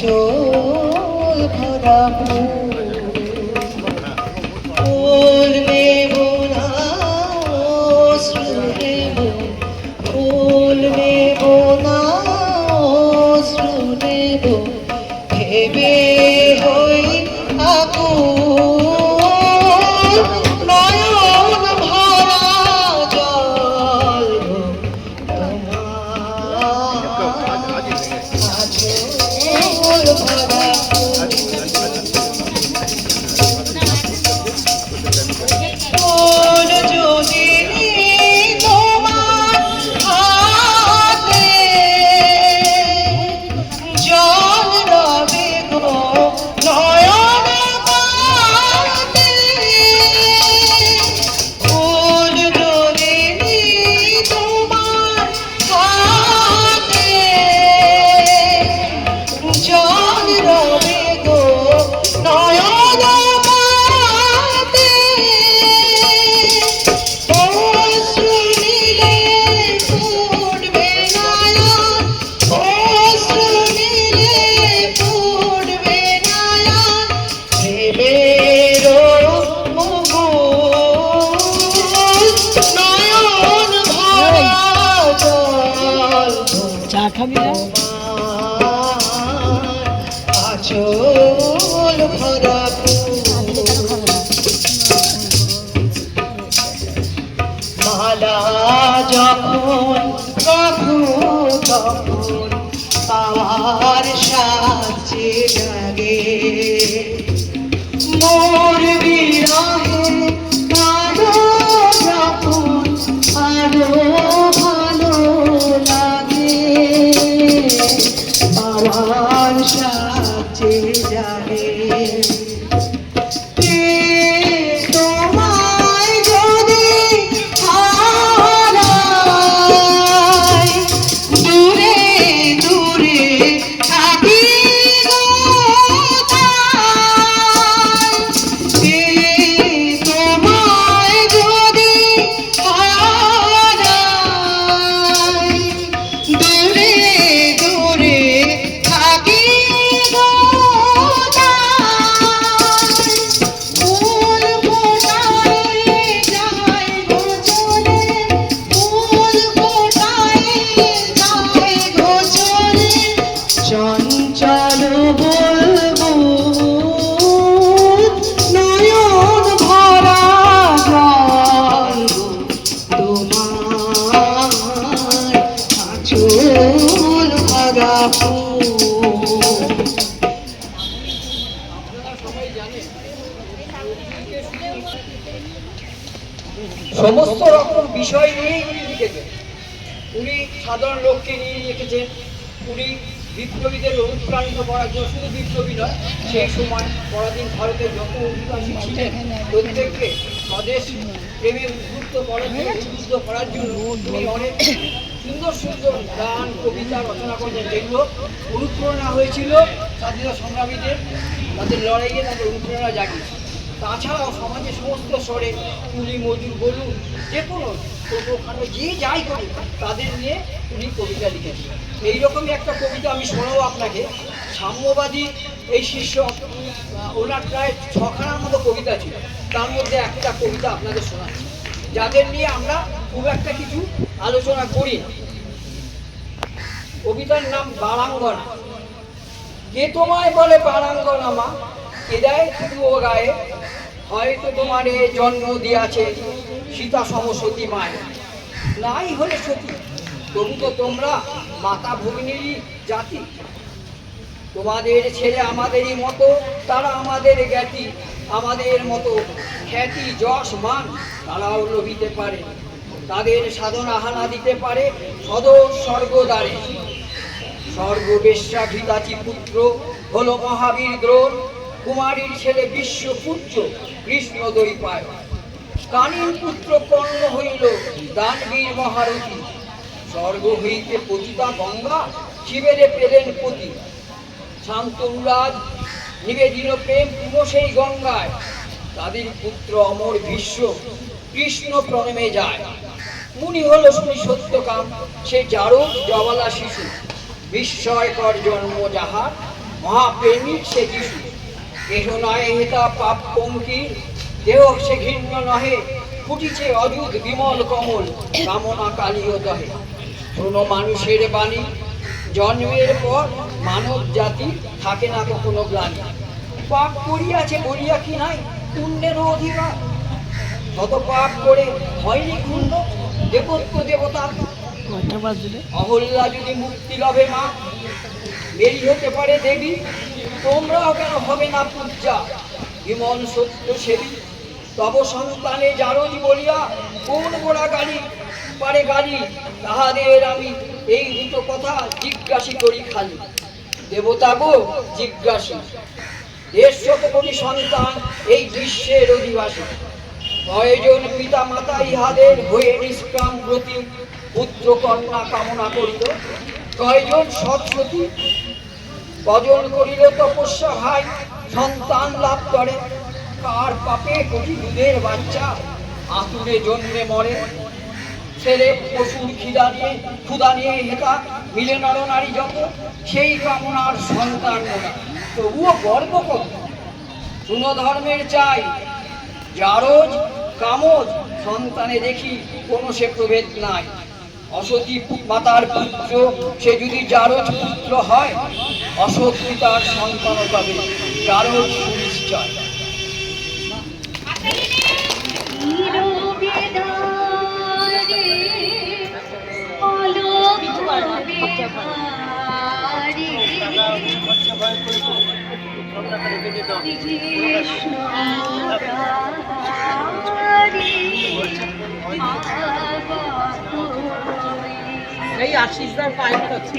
চোখ নিয়েই উনি লিখেছেন। উনি সাধারণ লোককে নিয়ে লিখেছেন। উনি বিপ্লবীদের অনুপ্রাণিত করার জন্য শুধু বিপ্লবী নয়, সেই সময় পরাধীন ভারতের যত অধিবাসী ছিলেন, প্রত্যেককে স্বদেশ প্রেমে উদ্বুদ্ধ করার জন্য, উদ্বুদ্ধ করার জন্য উনি অনেক সুন্দর সুন্দর গান, কবিতা রচনা করেছেন। যেগুলো অনুপ্রেরণা হয়েছিল স্বাধীনতা সংগ্রামীদের, তাদের লড়াইয়ে তাদের অনুপ্রেরণা জাগিয়েছে। তাছাড়াও সমাজের সমস্ত স্বরে কুলি মজুর বলুন, যে কোনো ছোটোখাটো যে যাই করি তাদের নিয়ে উনি কবিতা লিখেছেন এইরকমই একটা কবিতা আমি শোনাবো আপনাকে। সাম্যবাদী এই শীর্ষক ওনার প্রায় ছখানার মতো কবিতা ছিল। তার মধ্যে একটা কবিতা আপনাদের শোনাচ্ছি। যাদের নিয়ে আমরা খুব একটা কিছু আলোচনা করি কবিতার নাম বারাঙ্গনা। কে তোমায় বলে বারাঙ্গনা মা? কে দেয় তবুও গায়ে? হয়তো তোমার এ জন্ম দিয়াছে। সীতা সমসতী মায়। নাই হলে সতী। তবু তো তোমরা মাতা ভগিনীরই জাতি। তোমাদের ছেলে আমাদেরই মতো, তারা আমাদের জ্ঞাতি, আমাদের মতো খ্যাতি, যশ, মান তারাও লভিতে পারে। তাদের সাধনা হানা দিতে পারে সদর স্বর্গদ্বারে। সর্ববেশ্যা ঘৃতাচি পুত্র হলো মহাবীর দ্রোণ। কুমারীর ছেলে বিশ্বপুত্র কৃষ্ণ দৈপায় কানীন পুত্র কর্ণ হইল দানবীর মহারথী। স্বর্গ হইতে পতিতা গঙ্গা, শিবেরে পেলেন পতি। শান্ত উল্লাদ, নিবেদিন প্রেম পুরো সেই গঙ্গায়। তাদের পুত্র অমর ভীষ্ম, কৃষ্ণ প্রণমে যায়। মুনি হল শুনি সত্যকাম, সে জারক জবালা শিশু। বিস্ময়কর জন্ম যাহার মহাপ্রেমিক সে যিশু। এহ নয় হেতা পাপ পঙ্কির দেহ সে ঘৃণ্য নহে, ফুটিছে অযুত বিমল কমল, কামনা কালীয় দহে। শোনো মানুষের বাণী জন্মের পর মানব জাতি থাকে না কখনো গ্লানি। পাপ করিয়াছে বলিয়া কি নাই পুণ্যেরও অধিকার? শত পাপ করে হয়নি ক্ষুণ্ণ দেবত্ব দেবতা? অহল্যা যদি মুক্তি লভে মা, বেরি হতে পারে দেবী, তোমরাও কেন হবে না পূজা? বিমল সত্য সেবী তব সন্তানে জারজ বলিয়া, কোন গোড়া গালি পারে গালি তাহাদের আমি এই দুটো কথা জিজ্ঞাসি করি খালি। দেবতা গো, জিজ্ঞাসী। দেড় শত কোটি সন্তান এই বিশ্বের অধিবাসী। কয়জন পিতা মাতা ইহাদের হয়ে নিষ্কাম ব্রতী পুত্র কন্যা কামনা করিল? কয়জন সৎসতী? কজন করিল তপস্যা? ভাই সন্তান লাভ করে। কার পাপে কোটি দুধের বাচ্চা? আতুরে জন্মে মরে। ছেলে পশুর খিদা নিয়ে ক্ষুদা নিয়ে হেতা মিলে নর নারী যত, সেই কামনার সন্তান তবুও গর্ব কত শুনো ধর্মের চাই জারজ কামজ, সন্তানে দেখি কোনো সে প্রভেদ নাই। অসতী মাতার পুত্র, সে যদি জারজ পুত্র হয় অসৎ পিতার সন্তান পাবে। জারজ সুনিশ্চয়। এই আশিসদার পাইপ আছে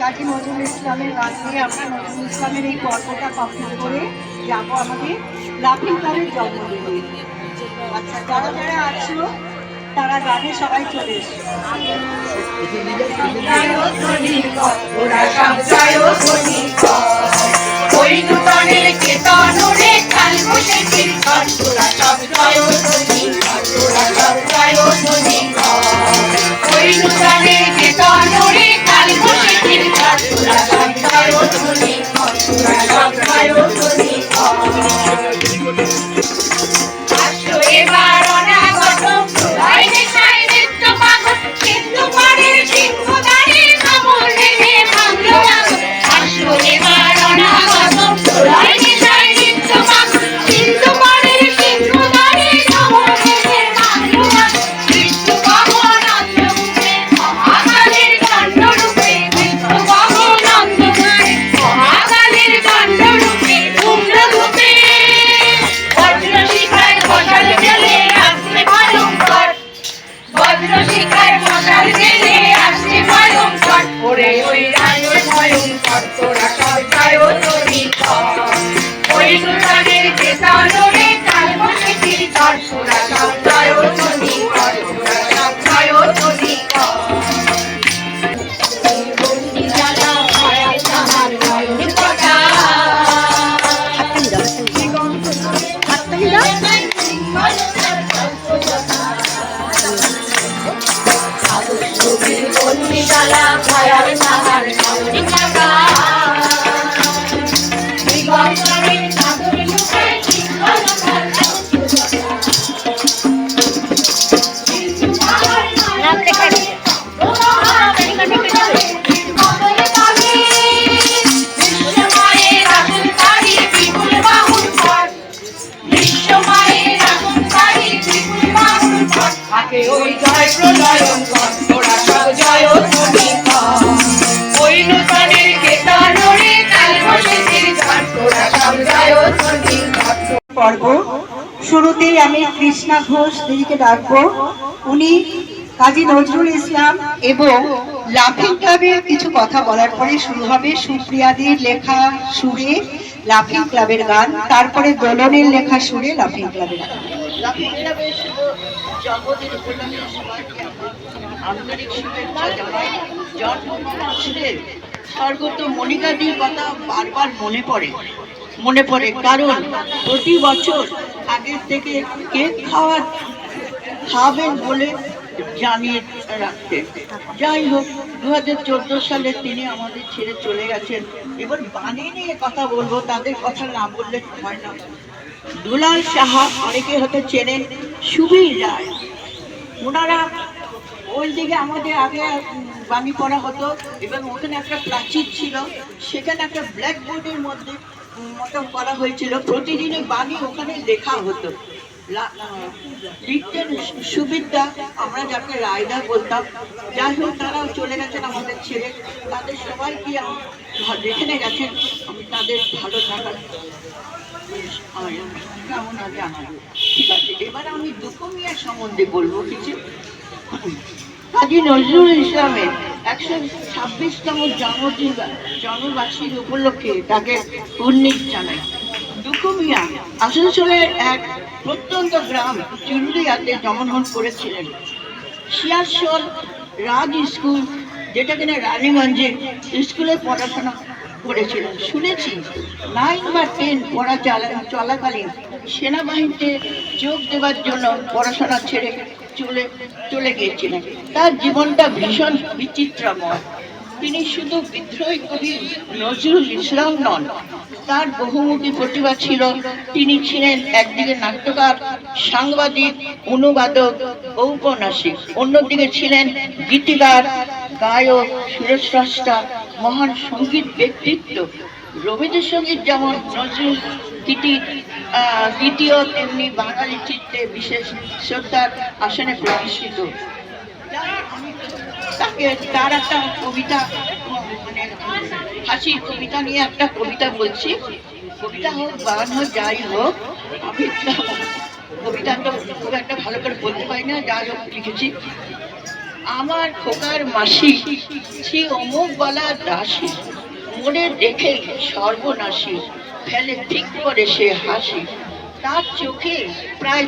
কাজী নজরুল ইসলামের গান নিয়ে আমরা নজরুল ইসলামের এই পর্বটা কমপ্লিট করে যাব আমাদের লাফিং ক্লাবের জন্মদিনে। আচ্ছা যারা যারা আছো, তারা গানে সবাই চলে এসো। ওই নূতনের কেতন রে কাল কৃষ্ণা ঘোষ দিদিকে ডাকবো। উনি কাজী নজরুল ইসলাম এবং লাফিং ক্লাবের কিছু কথা বলার পরে শুরু হবে সুপ্রিয়াদির লেখা সুরে লাফিং ক্লাবের গান, তারপরে দোলনের লেখা সুরে লাফিং ক্লাবের গান। জন্মদিন আন্তরিক শুভেচ্ছা জানাই। জন্মদিনের স্বর্গত মনিকাদির কথা বারবার মনে পড়ে। মনে পড়ে, কারণ প্রতি বছর আগের থেকে কেক খাওয়া খাবেন বলে জানিয়ে রাখতে। যাই হোক দু হাজার চোদ্দ সালে তিনি আমাদের ছেড়ে চলে গেছেন। এবার বাণী নিয়ে কথা বলব, তাদের কথা না বললে হয় না। দুলাল সাহা অনেকে হয়তো চেনেন সুবীর রায়। ওনারা ওই দিকে আমাদের আগে বাণী পড়া হতো এবং ওখানে একটা প্রাচীর ছিল। সেখানে একটা ব্ল্যাক বোর্ডের মধ্যে উম, মতো করা হয়েছিল। প্রতিদিনই বাণী ওখানে লেখা হতো। লিখতেন সুবিদ্যা আমরা যাকে রায়দা বলতাম। যাই হোক তারাও চলে গেছেন আমাদের ছেলে তাদের সবাইকে আমি ভা- যেখানে গেছেন। আমি তাদের ভালো থাকার কামনা জানাব ঠিক আছে এবার আমি দুঃখ মিয়া সম্বন্ধে বলব কিছু। কাজী নজরুল ইসলামের একশো ছাব্বিশতম জন্মদিন জন্মবার্ষিকী উপলক্ষে তাকে উন্নীত জানাই দুঃখ মিয়া আসানসোলের এক প্রত্যন্ত গ্রাম চুরুলিয়াতে জন্মগ্রহণ করেছিলেন। শিয়ারশোল রাজ স্কুল, যেটা কিনা রানীগঞ্জে স্কুলে পড়াশোনা করেছিলেন। শুনেছি নাইন বা টেন পড়া চালা চলাকালীন সেনাবাহিনীতে যোগ দেওয়ার জন্য পড়াশোনা ছেড়ে চলে চলে গিয়েছিলেন। তার জীবনটা ভীষণ বিচিত্রময়। তিনি শুধু বিদ্রোহী কবি নজরুল ইসলাম নন, তার বহুমুখী প্রতিভা ছিল। তিনি ছিলেন একদিকে নাট্যকার, সাংবাদিক, অনুবাদক, ঔপন্যাসিক। অন্যদিকে ছিলেন গীতিকার, গায়ক সুরস্রষ্টা মহান সংগীত ব্যক্তিত্ব। রবীন্দ্রসঙ্গীত যেমন নজরুল গীতি দ্বিতীয় তেমনি বাঙালি চিত্রে বিশেষ শ্রদ্ধার আসনে প্রতিষ্ঠিত। তাকে তার একটা কবিতা মানে হাসির কবিতা নিয়ে একটা কবিতা বলছি। কবিতা হোক গান হোক, যাই হোক, আমি কবিতা তো খুব একটা ভালো করে বলতে পারি না, যাই হোক, লিখেছি। আমার খোকার মাসি, সে অমুক বলা দাসী, মনে দেখে সর্বনাশী। ফেলে ঠিক করে সে হাসি। তার চোখে প্রায়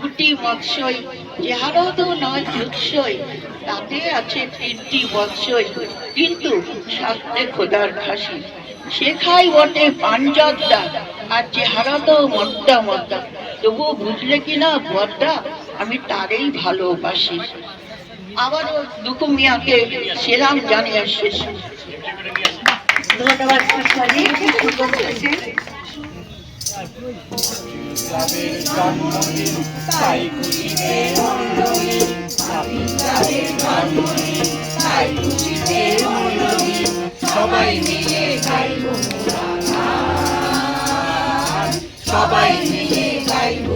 দুটি মৎস্যই চেহারাও তো নয় জুৎসই তাতে আছে তিনটি মৎস্যই, কিন্তু শাস্ত্রে খোদার খাসি। সে খাই বটে পাঞ্জর্দা আর চেহারা তো মদ্দা মদ্দা তবু বুঝলে কি না বদ্দা আমি তারেই ভালোবাসি। আবারও দুকু মিয়াকে সেরাম জানিয়ে শেষ। সবাই মিলে গাইব। সবাই মিলে গাইব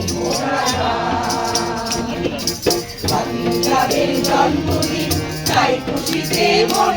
জন্মদিন তাই খুশিতে মন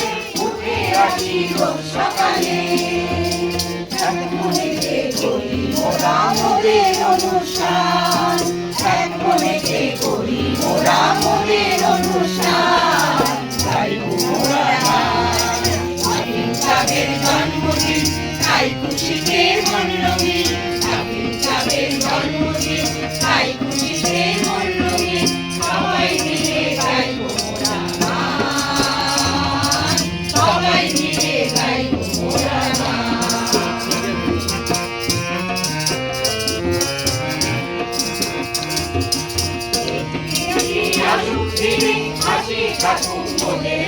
আসি রোজ সকালে এক মনেতে করি মোরা মোদের অনুষ্ঠান এক মনেতে করি মোরা মোদের অনুষ্ঠান হাসি থাকুক